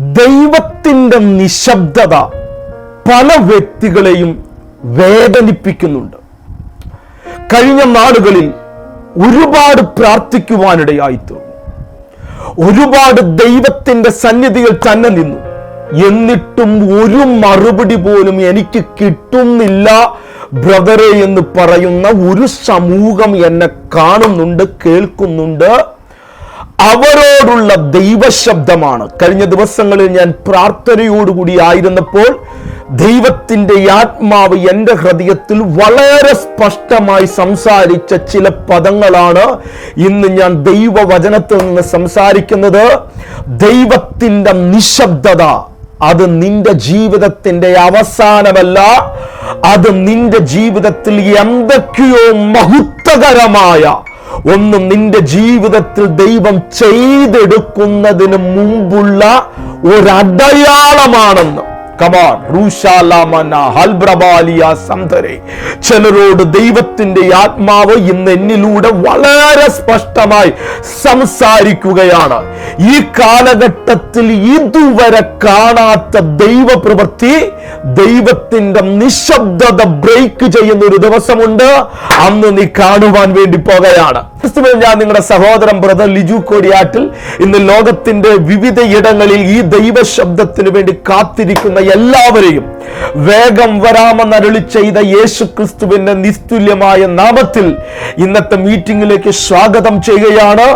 ദൈവത്തിന്റെ നിശബ്ദത പല വ്യക്തികളെയും വേദനിപ്പിക്കുന്നുണ്ട്. കഴിഞ്ഞ നാളുകളിൽ ഒരുപാട് പ്രാർത്ഥിക്കുവാനിടയായിത്തീർന്നു. ഒരുപാട് ദൈവത്തിന്റെ സന്നിധിയിൽ തന്നെ നിന്നു. എന്നിട്ടും ഒരു മറുപടി പോലും എനിക്ക് കിട്ടുന്നില്ല ബ്രദറെ എന്ന് പറയുന്ന ഒരു സമൂഹം എന്നെ കാണുന്നുണ്ട് കേൾക്കുന്നുണ്ട്. അവരോടുള്ള ദൈവശബ്ദമാണ്. കഴിഞ്ഞ ദിവസങ്ങളിൽ ഞാൻ പ്രാർത്ഥനയോടുകൂടി ആയിരുന്നപ്പോൾ ദൈവത്തിന്റെ ആത്മാവ് എന്റെ ഹൃദയത്തിൽ വളരെ സ്പഷ്ടമായി സംസാരിച്ച ചില പദങ്ങളാണ് ഇന്ന് ഞാൻ ദൈവവചനത്തിൽ നിന്ന് സംസാരിക്കുന്നത്. ദൈവത്തിന്റെ നിശബ്ദത അത് നിന്റെ ജീവിതത്തിന്റെ അവസാനമല്ല അത് നിന്റെ ജീവിതത്തിൽ എന്തൊക്കെയോ മഹത്വകരമായ ഒന്ന് നിന്റെ ജീവിതത്തിൽ ദൈവം ചെയ്തെടുക്കുന്നതിന് മുമ്പുള്ള ഒരടയാളമാണെന്ന്. ചിലരോട് ദൈവത്തിന്റെ ആത്മാവ് ഇന്ന് എന്നിലൂടെ വളരെ സ്പഷ്ടമായി സംസാരിക്കുകയാണ്. ഈ കാലഘട്ടത്തിൽ ഇതുവരെ കാണാത്ത ദൈവപ്രവൃത്തി ദൈവത്തിന്റെ നിശബ്ദത ബ്രേക്ക് ചെയ്യുന്ന ഒരു ദിവസമുണ്ട്. അന്ന് നീ കാണുവാൻ വേണ്ടി പോകുകയാണ്. ക്രിസ്തുവിൽ ഞാൻ നിങ്ങളുടെ സഹോദരൻ ബ്രദർ ലിജു കോടിയാട്ടിൽ ഇന്ന് ലോകത്തിന്റെ വിവിധ ഇടങ്ങളിൽ ഈ ദൈവശബ്ദത്തിന് വേണ്ടി കാത്തിരിക്കുന്ന എല്ലാവരെയും വേഗം വരാമെന്ന് അരുളി ചെയ്ത യേശു ക്രിസ്തുവിന്റെ നിസ്തുല്യമായ നാമത്തിൽ ഇന്നത്തെ മീറ്റിംഗിലേക്ക് സ്വാഗതം ചെയ്യുകയാണ്.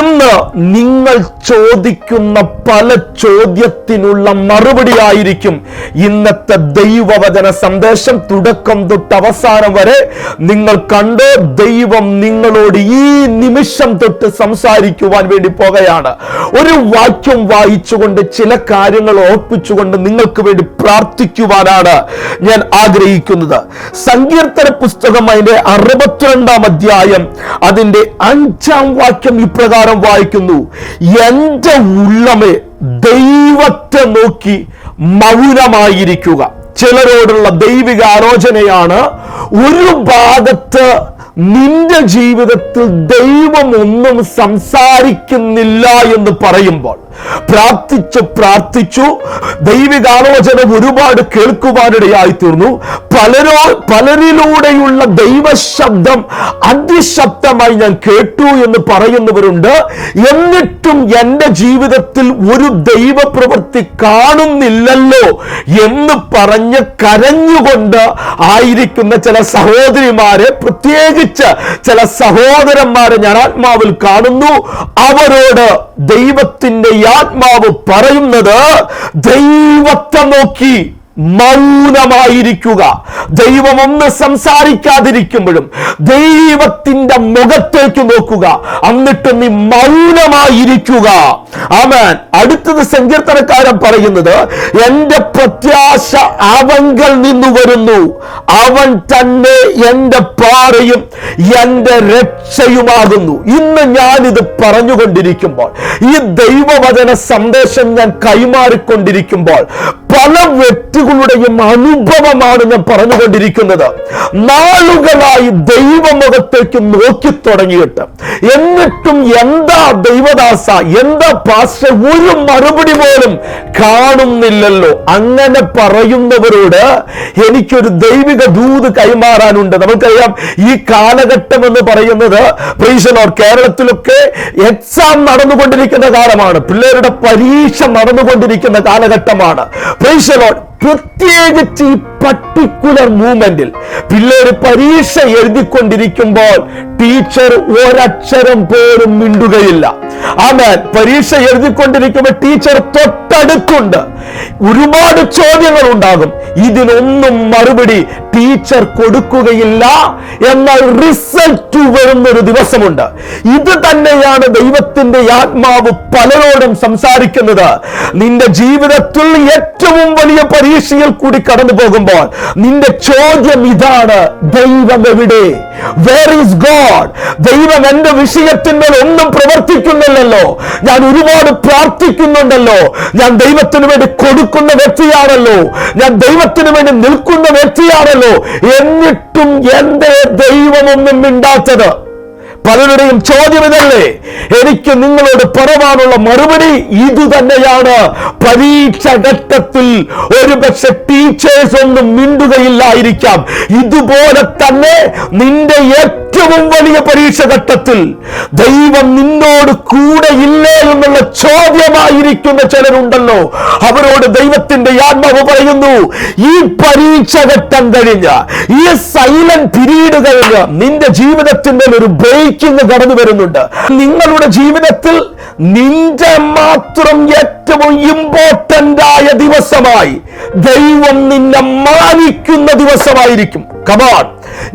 ഇന്ന് നിങ്ങൾ ചോദിക്കുന്ന പല ചോദ്യത്തിനുള്ള മറുപടി ആയിരിക്കും ഇന്നത്തെ ദൈവവചന സന്ദേശം. തുടക്കം തൊട്ട് അവസാനം വരെ നിങ്ങൾ കണ്ട് ദൈവം നിങ്ങളോട് ഈ നിമിഷം തൊട്ട് സംസാരിക്കുവാൻ വേണ്ടി പോകുകയാണ്. ഒരു വാക്യം വായിച്ചുകൊണ്ട് ചില കാര്യങ്ങൾ ഓർപ്പിച്ചുകൊണ്ട് നിങ്ങൾക്ക് വേണ്ടി പ്രാർത്ഥിക്കുവാനാണ് ഞാൻ ആഗ്രഹിക്കുന്നത്. സങ്കീർത്തന പുസ്തകം അതിന്റെ അറുപത്തിരണ്ടാം അധ്യായം അതിന്റെ അഞ്ചാം വാക്യം ഇപ്രകാരം വായിക്കുന്നു. എന്റെ ഉള്ളമേ ദൈവത്തെ നോക്കി മൗനമായിരിക്കുക. ചിലരോടുള്ള ദൈവിക ആലോചനയാണ് ഒരു ഭാഗത്ത് നിന്റെ ജീവിതത്തിൽ ദൈവം ഒന്നും സംസാരിക്കുന്നില്ല എന്ന് പറയുമ്പോൾ പ്രാർത്ഥിച്ചു പ്രാർത്ഥിച്ചു ദൈവികാലോചന ഒരുപാട് കേൾക്കുവാനിടയായി തീർന്നു പലരോ പലരിലൂടെയുള്ള ദൈവശബ്ദം അതിശബ്ദമായി ഞാൻ കേട്ടു എന്ന് പറയുന്നവരുണ്ട്. എന്നിട്ടും എന്റെ ജീവിതത്തിൽ ഒരു ദൈവപ്രവൃത്തി കാണുന്നില്ലല്ലോ എന്ന് പറഞ്ഞ് കരഞ്ഞുകൊണ്ട് ആയിരിക്കുന്ന ചില സഹോദരിമാരെ പ്രത്യേകിച്ച് ചില സഹോദരന്മാരെ ഞാൻ ആത്മാവിൽ കാണുന്നു. അവരോട് ദൈവത്തിന്റെ ആത്മാവ് പറയുന്നത് ദൈവത്തെ നോക്കി. മൗനമായിരിക്കുക. ദൈവം ഒന്ന് സംസാരിക്കാതിരിക്കുമ്പോഴും ദൈവത്തിന്റെ മുഖത്തേക്ക് നോക്കുക. എന്നിട്ട് നീ മൗനമായിരിക്കുക. ആമേൻ. അടുത്തത് സങ്കീർത്തനക്കാരൻ പറയുന്നത് എന്റെ പ്രത്യാശ അവങ്കൽ നിന്നു വരുന്നു. അവൻ തന്നെ എന്റെ പാറയും എന്റെ രക്ഷയുമാകുന്നു. ഇന്ന് ഞാൻ ഇത് പറഞ്ഞുകൊണ്ടിരിക്കുമ്പോൾ ഈ ദൈവവചന സന്ദേശം ഞാൻ കൈമാറിക്കൊണ്ടിരിക്കുമ്പോൾ പല വ്യക്തികളുടെയും അനുഭവമാണ് ഞാൻ പറഞ്ഞുകൊണ്ടിരിക്കുന്നത്. നാളുകളായി ദൈവമുഖത്തേക്ക് നോക്കി തുടങ്ങിയിട്ട്. എന്നിട്ടും എന്താ ദൈവദാസ എന്താ പാസ്റ്റർ ഒരു മറുപടി പോലും കാണുന്നില്ലല്ലോ. അങ്ങനെ പറയുന്നവരോട് എനിക്കൊരു ദൈവിക ദൂത് കൈമാറാനുണ്ട്. നമുക്കറിയാം ഈ കാലഘട്ടം എന്ന് പറയുന്നത് പ്രീശനോർ കേരളത്തിലൊക്കെ എക്സാം നടന്നുകൊണ്ടിരിക്കുന്ന കാലമാണ്. പിള്ളേരുടെ പരീക്ഷ നടന്നുകൊണ്ടിരിക്കുന്ന കാലഘട്ടമാണ്. പ്രത്യേകിച്ച് ഈ പർട്ടിക്കുലർ മൂവ്മെന്റിൽ പിള്ളേര് പരീക്ഷ എഴുതിക്കൊണ്ടിരിക്കുമ്പോൾ ടീച്ചർ ഒരക്ഷരം പോലും മിണ്ടുകയില്ല. ആമേൻ. പരീക്ഷ എഴുതിക്കൊണ്ടിരിക്കുമ്പോൾ ടീച്ചർ തൊട്ടടുത്തുണ്ട്. ഒരുപാട് ചോദ്യങ്ങൾ ഉണ്ടാകും ഇതിനൊന്നും മറുപടി ടീച്ചർ കൊടുക്കുകയില്ല എന്നാൽ റിസൾട്ട് വരുന്ന ഒരു ദിവസമുണ്ട്. ഇത് തന്നെയാണ് ദൈവത്തിന്റെ ആത്മാവ് പലരോടും സംസാരിക്കുന്നത്. നിന്റെ ജീവിതത്തിൽ ഏറ്റവും വലിയ പരീക്ഷയിൽ കൂടി കടന്നു പോകുമ്പോൾ നിന്റെ ചോദ്യം ഇതാണ്. ദൈവം എവിടെ വേർ ഈസ് ഗോഡ് ദൈവം എന്റെ വിഷയത്തിന്മേൽ ഒന്നും പ്രവർത്തിക്കുന്നില്ലല്ലോ ഞാൻ ഒരുപാട് പ്രാർത്ഥിക്കുന്നുണ്ടല്ലോ. ഞാൻ ദൈവത്തിന് വേണ്ടി കൊടുക്കുന്ന വ്യക്തിയാണല്ലോ. ഞാൻ ദൈവത്തിന് വേണ്ടി നിൽക്കുന്ന വ്യക്തിയാണല്ലോ. എന്നിട്ടും എന്റെ ദൈവമൊന്നും മിണ്ടാത്തത്. പലരുടെയും ചോദ്യം ഇതല്ലേ? എനിക്ക് നിങ്ങളോട് പറവാനുള്ള മറുപടി ഇത് തന്നെയാണ്. പരീക്ഷ ഘട്ടത്തിൽ ഒരുപക്ഷെ ടീച്ചേഴ്സ് ഒന്നും മിണ്ടുകയില്ലായിരിക്കാം. ഇതുപോലെ തന്നെ നിന്റെ ഏറ്റവും വലിയ പരീക്ഷ ഘട്ടത്തിൽ ദൈവം നിന്നോട് കൂടെ ഇല്ലേ എന്നുള്ള ചോദ്യമായിരിക്കുന്ന ചിലരുണ്ടല്ലോ. അവരോട് ദൈവത്തിന്റെ ആത്മാവ് പറയുന്നു ഈ പരീക്ഷ ഘട്ടം കഴിഞ്ഞ് ഈ സൈലന്റ് പിരീഡ് കഴിഞ്ഞ് നിന്റെ ജീവിതത്തിന്റെ ഒരു ബ്രേക്കിംഗ് കടന്നു വരുന്നുണ്ട്. നിങ്ങളുടെ ജീവിതത്തിൽ നിന്റെ മാത്രം ഏറ്റവും ഇമ്പോർട്ടന്റ് ആയ ദിവസമായി ദൈവം നിന്നെ മാനിക്കുന്ന ദിവസമായിരിക്കും. കമാൻ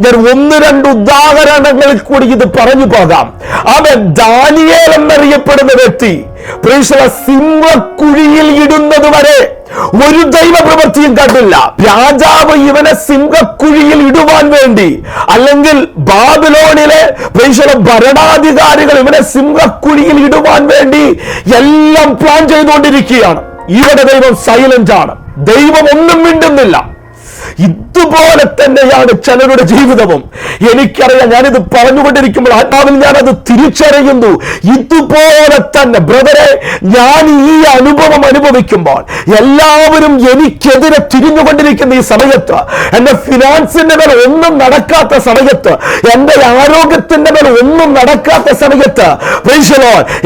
ഞാൻ ഒന്ന് രണ്ട് ഉദാഹരണങ്ങളിൽ കൂടി ഇത് പറഞ്ഞു പോകാം. അവൻ ദാനിയേൽ എന്നറിയപ്പെടുന്ന വ്യക്തി സിംഹക്കുഴിയിൽ ഇടുന്നത് വരെ ഒരു ദൈവ പ്രവൃത്തിയും കണ്ടില്ല. രാജാവ് ഇവനെ സിംഹക്കുഴിയിൽ ഇടുവാൻ വേണ്ടി. അല്ലെങ്കിൽ ബാബിലോണിലെ ഭരണാധികാരികൾ ഇവനെ സിംഹക്കുഴിയിൽ ഇടുവാൻ വേണ്ടി എല്ലാം പ്ലാൻ ചെയ്തുകൊണ്ടിരിക്കുകയാണ്. ഇവിടെ ദൈവം സൈലന്റ് ആണ്. ദൈവം ഒന്നും മിണ്ടുന്നില്ല. ഇതുപോലെ തന്നെയാണ് ചിലരുടെ ജീവിതവും. എനിക്കറിയാം ഞാനിത് പറഞ്ഞുകൊണ്ടിരിക്കുമ്പോൾ ആത്മാവിൽ ഞാൻ അത് തിരിച്ചറിയുന്നു. ഇതുപോലെ തന്നെ ബ്രദറെ ഞാൻ ഈ അനുഭവം അനുഭവിക്കുമ്പോൾ എല്ലാവരും എനിക്കെതിരെ തിരിഞ്ഞുകൊണ്ടിരിക്കുന്ന ഈ സമയത്ത് എന്റെ ഫിനാൻസിന്റെ മേൽ ഒന്നും നടക്കാത്ത സമയത്ത് എന്റെ ആരോഗ്യത്തിന്റെ മേൽ ഒന്നും നടക്കാത്ത സമയത്ത്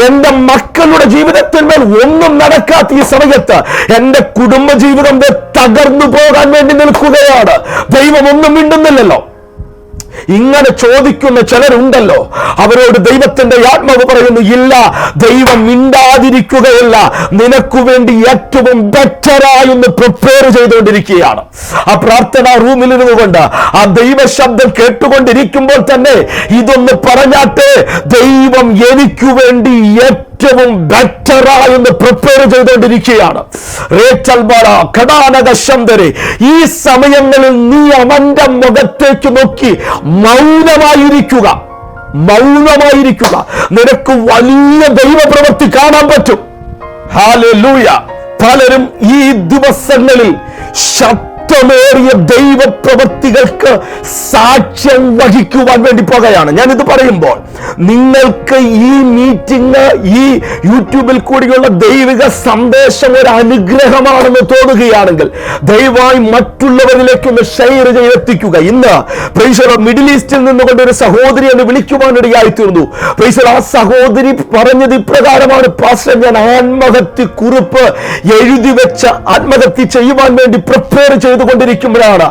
എന്റെ മക്കളുടെ ജീവിതത്തിന്മേൽ ഒന്നും നടക്കാത്ത ഈ സമയത്ത് എന്റെ കുടുംബ ജീവിതം തകർന്നു പോകാൻ വേണ്ടി നിൽക്കുകയാണ്. ദൈവം ഒന്നും മിണ്ടുന്നില്ലല്ലോ. ഇങ്ങനെ ചോദിക്കുന്ന ചിലരുണ്ടല്ലോ. അവരോട് ദൈവത്തിന്റെ ആത്മാവ് പറയുന്നു ഇല്ല ദൈവം മിണ്ടാതിരിക്കുകയില്ല. നിനക്കു വേണ്ടി ഏറ്റവും ബെറ്ററായി ഒന്ന് പ്രിപ്പയർ ചെയ്തുകൊണ്ടിരിക്കുകയാണ്. ആ പ്രാർത്ഥന റൂമിൽ ഇരുന്നുകൊണ്ട് ആ ദൈവ ശബ്ദം കേട്ടുകൊണ്ടിരിക്കുമ്പോൾ തന്നെ ഇതൊന്ന് പറഞ്ഞാട്ടെ ദൈവം എനിക്കു വേണ്ടി ഏറ്റവും ബെറ്ററായി ഒന്ന് പ്രിപ്പയർ ചെയ്തുകൊണ്ടിരിക്കുകയാണ് ഈ സമയങ്ങളിൽ നീ അവന്റെ മുഖത്തേക്ക് നോക്കി മൗനമായിരിക്കുക. മൗനമായിരിക്കുക. നിനക്ക് വലിയ ദൈവപ്രവൃത്തി കാണാൻ പറ്റും. പലരും ഈ ദിവസങ്ങളിൽ ശക്തമേറിയ ദൈവപ്രവൃത്തികൾക്ക് സാക്ഷ്യം വഹിക്കുവാൻ വേണ്ടി പോകുകയാണ്. ഞാൻ ഇത് പറയുമ്പോൾ നിങ്ങൾക്ക് ഈ മീറ്റിംഗ് ഈ യൂട്യൂബിൽ കൂടിയുള്ള ദൈവിക സന്ദേശം ഒരു അനുഗ്രഹമാണെന്ന് തോന്നുകയാണെങ്കിൽ ദയവായി മറ്റുള്ളവരിലേക്ക് ഒന്ന് ഷെയർ ചെയ്തെത്തിക്കുക. ഇന്ന് പ്രൈസർ മിഡിൽ ഈസ്റ്റിൽ നിന്നുകൊണ്ട് ഒരു സഹോദരി എന്ന് വിളിക്കുവാനിടയായി തീർന്നു പ്രൈസർ ആ സഹോദരി പറഞ്ഞത് ഇപ്രകാരമാണ്. പാസ്റ്റർ ഞാൻ ആത്മഹത്യ കുറിപ്പ് എഴുതി വെച്ച ആത്മഹത്യ ചെയ്യുവാൻ വേണ്ടി പ്രിപ്പയർ ചെയ്തുകൊണ്ടിരിക്കുമ്പോഴാണ്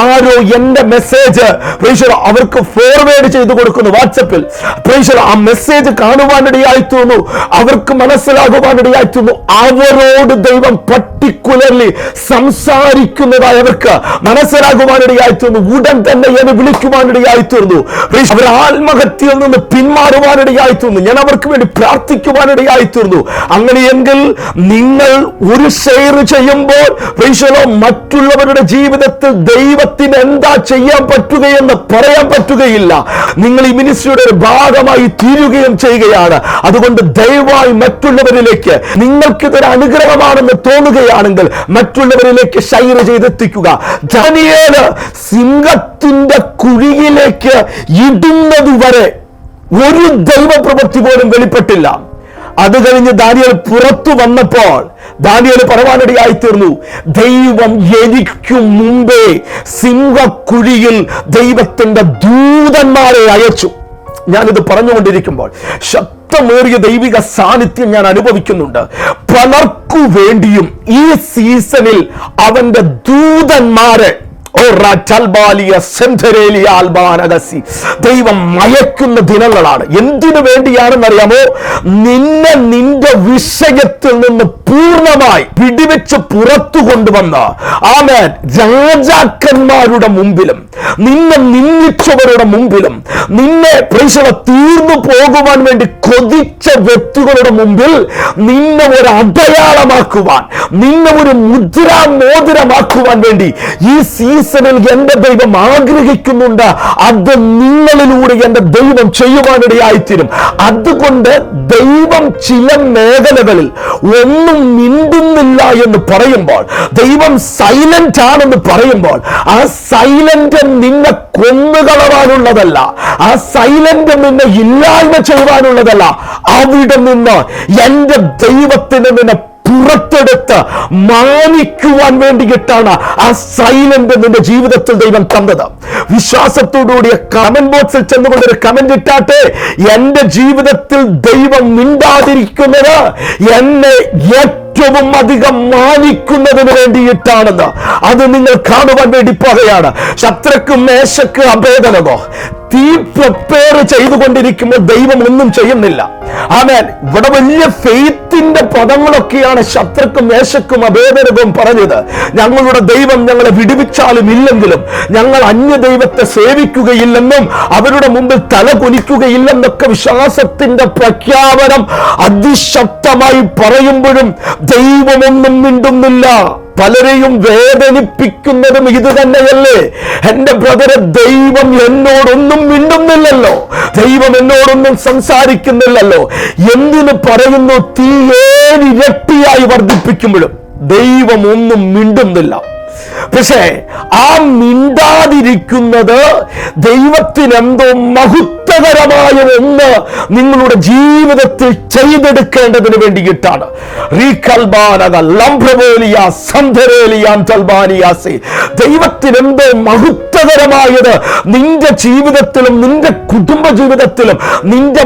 ആരോ എന്റെ മെസ്സേജ് പ്രേഷർ അവർക്ക് ഫോർവേഡ് ചെയ്തു കൊടുക്കുന്നു വാട്സപ്പിൽ പ്രേഷർ ആ മെസ്സേജ് കാണുവാനിടയായി തോന്നു അവർക്ക് മനസ്സിലാകുവാനിടയായി തോന്നു അവരോട് ദൈവം പർട്ടിക്കുലർലി സംസാരിക്കുന്നതായി അവർക്ക് മനസ്സിലാകുവാനിടയായി തീർന്നു ഉടൻ തന്നെ എന്നെ വിളിക്കുവാനിടയായി തീർന്നു അവർ ആത്മഹത്യയിൽ നിന്ന് പിന്മാറുവാനിടയായി തീർന്നു ഞാൻ അവർക്ക് വേണ്ടി പ്രാർത്ഥിക്കുവാനിടയായി തീർന്നു അങ്ങനെയെങ്കിൽ നിങ്ങൾ ഒരു ഷെയർ ചെയ്യുമ്പോൾ പ്രൈസലോ മറ്റുള്ളവരുടെ ജീവിതത്തിൽ ദൈവത്തിന് എന്താ ചെയ്യാൻ പറ്റുകയെന്ന് പറയാൻ പറ്റുകയില്ല. നിങ്ങൾ ഈ മിനിസ്ട്രിയുടെ ഒരു ഭാഗമായി തീരുകയും ചെയ്യുകയാണ്. അതുകൊണ്ട് ദയവായി മറ്റുള്ളവരിലേക്ക് നിങ്ങൾക്കിതൊരു അനുഗ്രഹമാണെന്ന് തോന്നുകയാണെങ്കിൽ മറ്റുള്ളവരിലേക്ക് ഷെയർ ചെയ്തെത്തിക്കുക. ധനിയേൽ സിംഹത്തിന്റെ കുഴിയിലേക്ക് ഇടുന്നതുവരെ ഒരു ദൈവപ്രവൃത്തി പോലും വെളിപ്പെട്ടില്ല. അത് കഴിഞ്ഞ് ദാനിയൽ പുറത്തു വന്നപ്പോൾ ദാനിയൽ പറവാനടിയായി തീർന്നു. ദൈവം എനിക്ക് മുമ്പേ സിംഹക്കുഴിയിൽ ദൈവത്തിന്റെ ദൂതന്മാരെ അയച്ചു. ഞാനിത് പറഞ്ഞുകൊണ്ടിരിക്കുമ്പോൾ ശക്തമേറിയ ദൈവിക സാന്നിധ്യം ഞാൻ അനുഭവിക്കുന്നുണ്ട്. പലർക്കു വേണ്ടിയും ഈ സീസണിൽ അവന്റെ ദൂതന്മാരെ ദൈവം മയക്കുന്ന ദിനങ്ങളാണ്. എന്തിനു വേണ്ടിയാണെന്നറിയാമോ? നിന്നെ നിന്റെ വിഷയത്തിൽ നിന്ന് പൂർണമായി പിടിവെച്ച് പുറത്തു കൊണ്ടുവന്ന ആമേൻ രാജാക്കന്മാരുടെ മുമ്പിലും നിന്നെ നിന്ദിച്ചവരുടെ മുമ്പിലും നിന്നെ പ്രേക്ഷക തീർന്നു പോകുവാൻ വേണ്ടി കൊതിച്ച വ്യക്തികളുടെ മുമ്പിൽ നിന്നെ ഒരു അടയാളമാക്കുവാൻ നിന്നെ ഒരു മുദ്രാമോതിരമാക്കുവാൻ വേണ്ടി ഈ സീസണിൽ എന്റെ ദൈവം ആഗ്രഹിക്കുന്നുണ്ട്. അത് നിങ്ങളിലൂടെ എന്റെ ദൈവം ചെയ്യുവാനിടയായിത്തീരും. അതുകൊണ്ട് ദൈവം ചില മേഖലകളിൽ ഒന്നും മിണ്ടുന്നില്ല എന്ന് പറയുമ്പോൾ ദൈവം സൈലന്റ് ആണെന്ന് പറയുമ്പോൾ ആ സൈലന്റ് നിന്നെ കൊന്നുകളവാനുള്ളതല്ല ആ സൈലന്റ് നിന്നെ ഇല്ലായ്മ ചെയ്യുവാനുള്ളതല്ല അവിടെ നിന്ന് എന്റെ ദൈവത്തിന് നിന്നെ പുറത്തെടുത്ത് മാനിക്കുവാൻ വേണ്ടിയിട്ടാണ് ആ സൈലന്റ് നിന്റെ ജീവിതത്തിൽ ദൈവം തന്നത്. വിശ്വാസത്തോടുകൂടിയ കമന്റ് ബോക്സിൽ ചെന്നുകൊണ്ട് ഒരു കമന്റ് ഇട്ടാട്ടെ എന്റെ ജീവിതത്തിൽ ദൈവം മിണ്ടാതിരിക്കുന്നത് എന്നെ ഏറ്റവും അധികം മാനിക്കുന്നതിന് വേണ്ടിയിട്ടാണെന്ന്. അത് നിങ്ങൾ കാണുവാൻ വേണ്ടി പോകുകയാണ് ശത്രുക്ക് മേശക്ക് അഭേദനമോ? തീ പ്രിപ്പയർ ചെയ്തുകൊണ്ടിരിക്കുമ്പോൾ ദൈവം ഒന്നും ചെയ്യുന്നില്ല. ആമേൻ. ഇവിടെ വലിയ ഫെയ്ത്തിന്റെ പദങ്ങളൊക്കെയാണ് ശത്രുക്കും മേശക്കും അഭേദനവും പറഞ്ഞത്. ഞങ്ങളുടെ ദൈവം ഞങ്ങളെ വിടുവിച്ചാലും ഇല്ലെങ്കിലും ഞങ്ങൾ അന്യ ദൈവത്തെ സേവിക്കുകയില്ലെന്നും അവരുടെ മുമ്പിൽ തല കുനിക്കുകയില്ലെന്നൊക്കെ വിശ്വാസത്തിന്റെ പ്രഖ്യാപനം അതിശക്തമായി പറയുമ്പോഴും ദൈവമൊന്നും മിണ്ടുന്നില്ല. പലരെയും വേദനിപ്പിക്കുന്നതും ഇത് തന്നെയല്ലേ? എന്റെ ബ്രദറെ ദൈവം എന്നോടൊന്നും മിണ്ടുന്നില്ലല്ലോ. ദൈവം എന്നോടൊന്നും സംസാരിക്കുന്നില്ലല്ലോ. എന്തിന് പറയുന്നു? തീ ഏഴിരട്ടിയായി വർദ്ധിപ്പിക്കുമ്പോഴും ദൈവം ഒന്നും മിണ്ടുന്നില്ല. പക്ഷേ ആ മിണ്ടാതിരിക്കുന്നത് ദൈവത്തിന് എന്തോ മഹത്വകരമായ ഒന്ന് നിങ്ങളുടെ ജീവിതത്തിൽ ചെയ്തെടുക്കേണ്ടതിന് വേണ്ടിയിട്ടാണ്. ദൈവത്തിന് എന്തോ മഹത്വകരമായത് നിന്റെ ജീവിതത്തിലും നിന്റെ കുടുംബ ജീവിതത്തിലും നിന്റെ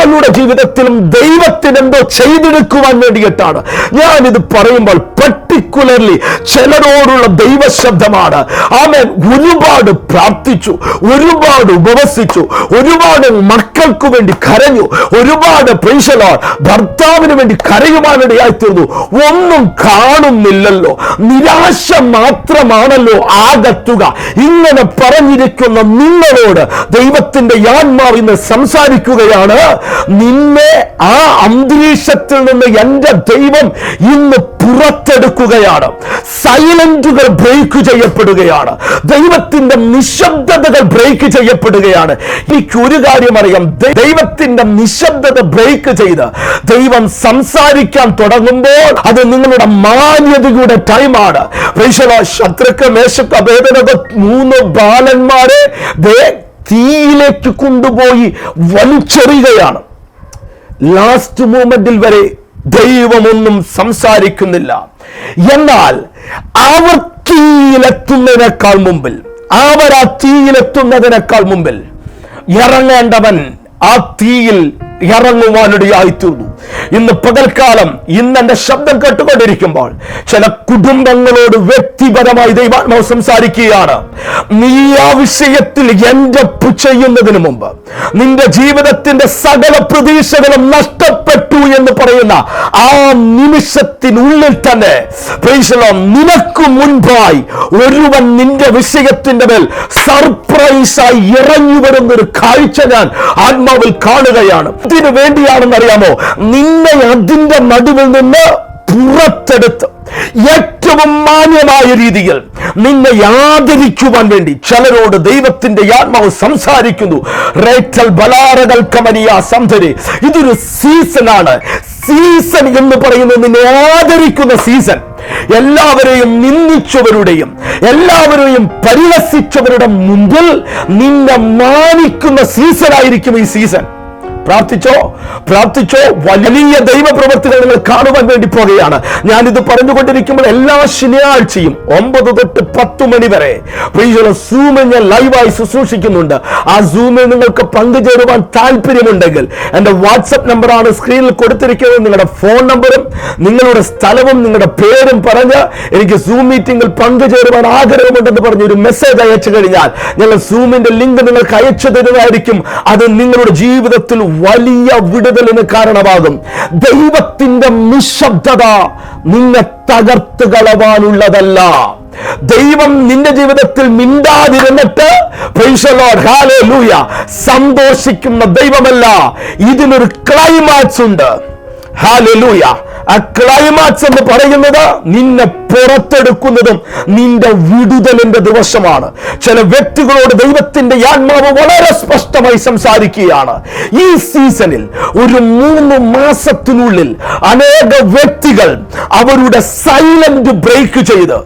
മക്കളുടെ ജീവിതത്തിലും ദൈവത്തിന് എന്തോ ചെയ്തെടുക്കുവാൻ വേണ്ടിയിട്ടാണ്. ഞാൻ ഇത് പറയുമ്പോൾ പർട്ടിക്കുലർലി ചിലരോടുള്ള ദൈവശബ്ദമാണ്. ആമേൻ. ഒരുപാട് പ്രാർത്ഥിച്ചു ഒരുപാട് ഉപവസിച്ചു ഒരുപാട് മക്കൾക്ക് വേണ്ടി കരഞ്ഞു ഒരുപാട് പ്രീശലോ ഭർത്താവിന് വേണ്ടി കരയുവാനിടയായി തീർന്നു ഒന്നും കാണുന്നില്ലല്ലോ. നിരാശ മാത്രമാണല്ലോ ആകത്തുക. ഇങ്ങനെ പറഞ്ഞിരിക്കുന്ന നിങ്ങളോട് ദൈവത്തിന്റെ ആത്മാവ് ഇന്ന് സംസാരിക്കുകയാണ്. നിന്നെ ആ അന്തരീക്ഷത്തിൽ നിന്ന് എന്റെ ദൈവം ഇന്ന് പുറത്തെടുക്കുകയാണ്. സൈലന്റുകൾ ബ്രേക്ക് ചെയ്യപ്പെടുകയാണ്. ദൈവത്തിന്റെ നിശബ്ദതകൾ ബ്രേക്ക് ചെയ്യപ്പെടുകയാണ്. എനിക്ക് ഒരു കാര്യം അറിയാം. ദൈവത്തിന്റെ നിശബ്ദത ബ്രേക്ക് ചെയ്ത് ദൈവം സംസാരിക്കാൻ തുടങ്ങുമ്പോൾ അത് നിങ്ങളുടെ മാന്യതയുടെ ടൈമാണ്. ശത്രുക്ക മേശക്ക അഭേദനക മൂന്ന് ബാലന്മാരെ തീയിലേക്ക് കൊണ്ടുപോയി വലിച്ചെറിയുകയാണ്. ലാസ്റ്റ് മൂമെന്റിൽ വരെ ദൈവമൊന്നും സംസാരിക്കുന്നില്ല. എന്നാൽ അവർ തീയിലെത്തുന്നതിനേക്കാൾ മുമ്പിൽ അവർ ആ തീയിലെത്തുന്നതിനേക്കാൾ മുമ്പിൽ ഇറങ്ങേണ്ടവൻ ആ തീയിൽ ഇറങ്ങുവാനിടയായിത്തീർന്നു. ഇന്ന് പകൽക്കാലം ഇന്ന് എന്റെ ശബ്ദം കേട്ടുകൊണ്ടിരിക്കുമ്പോൾ ചില കുടുംബങ്ങളോട് വ്യക്തിപരമായി ദൈവാത്മാവ് സംസാരിക്കുകയാണ്. നീ ആ വിഷയത്തിൽ എന്റെ ചെയ്യുന്നതിന് മുമ്പ് നിന്റെ ജീവിതത്തിന്റെ സകല പ്രതീക്ഷകളും നഷ്ടപ്പെട്ടു എന്ന് പറയുന്ന ആ നിമിഷത്തിനുള്ളിൽ തന്നെ നിനക്കു മുൻപായി ഒരുവൻ നിന്റെ വിഷയത്തിന്റെ മേൽ സർപ്രൈസായി ഇറങ്ങി വരുന്ന ഒരു കാഴ്ച ഞാൻ ആത്മാവിൽ കാണുകയാണ്. ഇതിനു വേണ്ടിയാണെന്ന് അറിയാമോ നിന്നെ അതിന്റെ നടുവിൽ നിന്ന് പുറത്തെടുത്ത് ഏറ്റവും മാന്യമായ രീതിയിൽ നിന്നെ ആദരിക്കുവാൻ വേണ്ടി ചിലരോട് ദൈവത്തിന്റെ ആത്മാവ് സംസാരിക്കുന്നു. റേറ്റൽ ബലാറകൽ കമനിയ ഇതൊരു സീസണാണ് സീസൺ എന്ന് പറയുന്നത് നിന്നെ ആദരിക്കുന്ന സീസൺ എല്ലാവരെയും നിന്ദിച്ചവരുടെയും എല്ലാവരെയും പരിഹസിച്ചവരുടെ മുമ്പിൽ നിന്നെ മാനിക്കുന്ന സീസൺ ആയിരിക്കും ഈ സീസൺ പ്രാർത്ഥിച്ചോ? പ്രാർത്ഥിച്ചോ? വലിയ ദൈവപ്രവർത്തികൾ നിങ്ങൾ കാണുവാൻ വേണ്ടി പോകുകയാണ് ഞാനിത് പറഞ്ഞുകൊണ്ടിരിക്കുമ്പോൾ എല്ലാ ശനിയാഴ്ചയും ഒമ്പത് തൊട്ട് പത്ത് മണി വരെ പ്രിയമുള്ള സൂമിൽ ലൈവായി ശുശ്രൂഷിക്കുന്നുണ്ട്. ആ സൂമിൽ നിങ്ങൾക്ക് പങ്കുചേരുവാൻ താല്പര്യമുണ്ടെങ്കിൽ എന്റെ വാട്സപ്പ് നമ്പറാണ് സ്ക്രീനിൽ കൊടുത്തിരിക്കുന്നത്. നിങ്ങളുടെ ഫോൺ നമ്പറും നിങ്ങളുടെ സ്ഥലവും നിങ്ങളുടെ പേരും പറഞ്ഞ് എനിക്ക് സൂം മീറ്റിംഗിൽ പങ്കുചേരുവാൻ ആഗ്രഹമുണ്ടെന്ന് പറഞ്ഞ് ഒരു മെസ്സേജ് അയച്ചു കഴിഞ്ഞാൽ ഞങ്ങൾ സൂമിന്റെ ലിങ്ക് നിങ്ങൾക്ക് അയച്ചു തരുന്നതായിരിക്കും. അത് നിങ്ങളുടെ ജീവിതത്തിൽ വലിയ വിടുതലിന് കാരണമാകും. ദൈവത്തിന്റെ നിശബ്ദത നിന്നെ തകർത്ത് കളവാനുള്ളതല്ല. ദൈവം നിന്റെ ജീവിതത്തിൽ മിണ്ടാതിരുന്നിട്ട് സന്തോഷിക്കുന്ന ദൈവമല്ല. ഇതിനൊരു ക്ലൈമാക്സ് ഉണ്ട്. ഹാലലൂയ ആ ക്ലൈമാക്സ് എന്ന് പറയുന്നത് നിന്നെ പുറത്തെടുക്കുന്നതും നിന്റെ വിടുതലിന്റെ ദിവസമാണ്. ചില വ്യക്തികളോട് ദൈവത്തിന്റെ ആത്മാവ് വളരെ സ്പഷ്ടമായി സംസാരിക്കുകയാണ്. ഈ സീസണിൽ ഒരു മൂന്ന് മാസത്തിനുള്ളിൽ അനേക വ്യക്തികൾ അവരുടെ സൈലന്റ് ബ്രേക്ക് ചെയ്ത്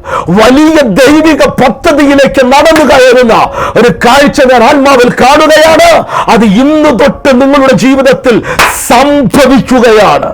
വലിയ ദൈവിക പദ്ധതിയിലേക്ക് നടന്നു കയറുന്ന ഒരു കാഴ്ച ഞാൻ ആത്മാവിൽ കാണുകയാണ്. അത് ഇന്ന് തൊട്ട് നിങ്ങളുടെ ജീവിതത്തിൽ സംഭവിക്കുകയാണ്.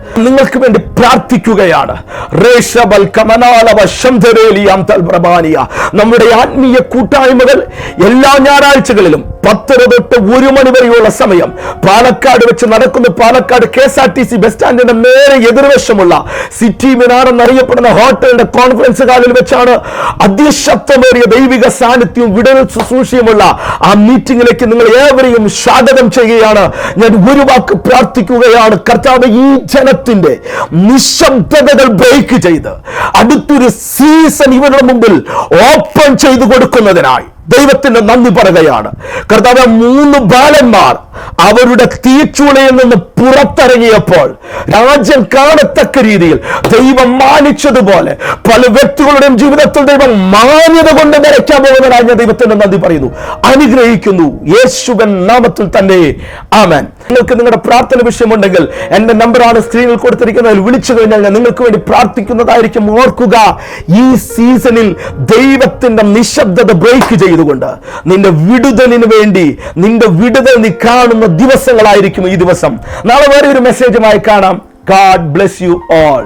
നിങ്ങൾക്ക് വേണ്ടി പ്രാർത്ഥിക്കുകയാണ്. നമ്മുടെ ആത്മീയ കൂട്ടായ്മകൾ എല്ലാ ഞായറാഴ്ചകളിലും പത്തര തൊട്ട് ഒരു മണി വരെയുള്ള സമയം പാലക്കാട് വെച്ച് നടക്കുന്ന Palakkad K S R T C bus സ്റ്റാൻഡിന്റെ നേരെ എതിർവശമുള്ള സിറ്റി മിനാർ എന്നറിയപ്പെടുന്ന ഹോട്ടലിന്റെ കോൺഫറൻസ് ഹാളിൽ വെച്ചാണ് അതിശക്തമേറിയ ദൈവിക സാന്നിധ്യവും വിടൽ ശുശ്രൂഷയുമുള്ള ആ മീറ്റിംഗിലേക്ക് നിങ്ങൾ ഏവരെയും സ്വാഗതം ചെയ്യുകയാണ്. ഞാൻ ഒരു വാക്ക് പ്രാർത്ഥിക്കുകയാണ്. കർത്താവ് ഈ ജനത്തിന്റെ നിശബ്ദതകൾ ബ്രേക്ക് ചെയ്ത് അടുത്തൊരു സീസൺ ഇവരുടെ മുമ്പിൽ ഓപ്പൺ ചെയ്തു കൊടുക്കുന്നതിനായി. ദൈവത്തിന് നന്ദി പറയുകയാണ്. കർത്താവ് മൂന്ന് ബാലന്മാർ അവരുടെ തീച്ചുളയിൽ നിന്ന് പുറത്തിറങ്ങിയപ്പോൾ രാജ്യം കാണത്തക്ക രീതിയിൽ ദൈവം മാനിച്ചതുപോലെ പല വ്യക്തികളുടെയും ജീവിതത്തിൽ ദൈവം മാന്യത കൊണ്ട് നിറയ്ക്കാൻ പോകുന്നതായി ഞാൻ ദൈവത്തിന് നന്ദി പറയുന്നു. അനുഗ്രഹിക്കുന്നു. യേശുവൻ നാമത്തിൽ തന്നെ. ആമൻ. നിങ്ങൾക്ക് നിങ്ങളുടെ പ്രാർത്ഥന വിഷയമുണ്ടെങ്കിൽ എന്റെ നമ്പറാണ് സ്ക്രീനിൽ കൊടുത്തിരിക്കുന്നതിൽ വിളിച്ചു കഴിഞ്ഞാൽ ഞാൻ നിങ്ങൾക്ക് വേണ്ടി പ്രാർത്ഥിക്കുന്നതായിരിക്കും. ഓർക്കുക ഈ സീസണിൽ ദൈവത്തിന്റെ നിശബ്ദത ബ്രേക്ക് ചെയ്തുകൊണ്ട് നിന്റെ വിടുതലിന് വേണ്ടി നിന്റെ വിടുതൽ നീ കാണുന്ന ദിവസങ്ങളായിരിക്കും ഈ ദിവസം. നാളെ വേറെ ഒരു മെസ്സേജുമായി കാണാം. God bless you all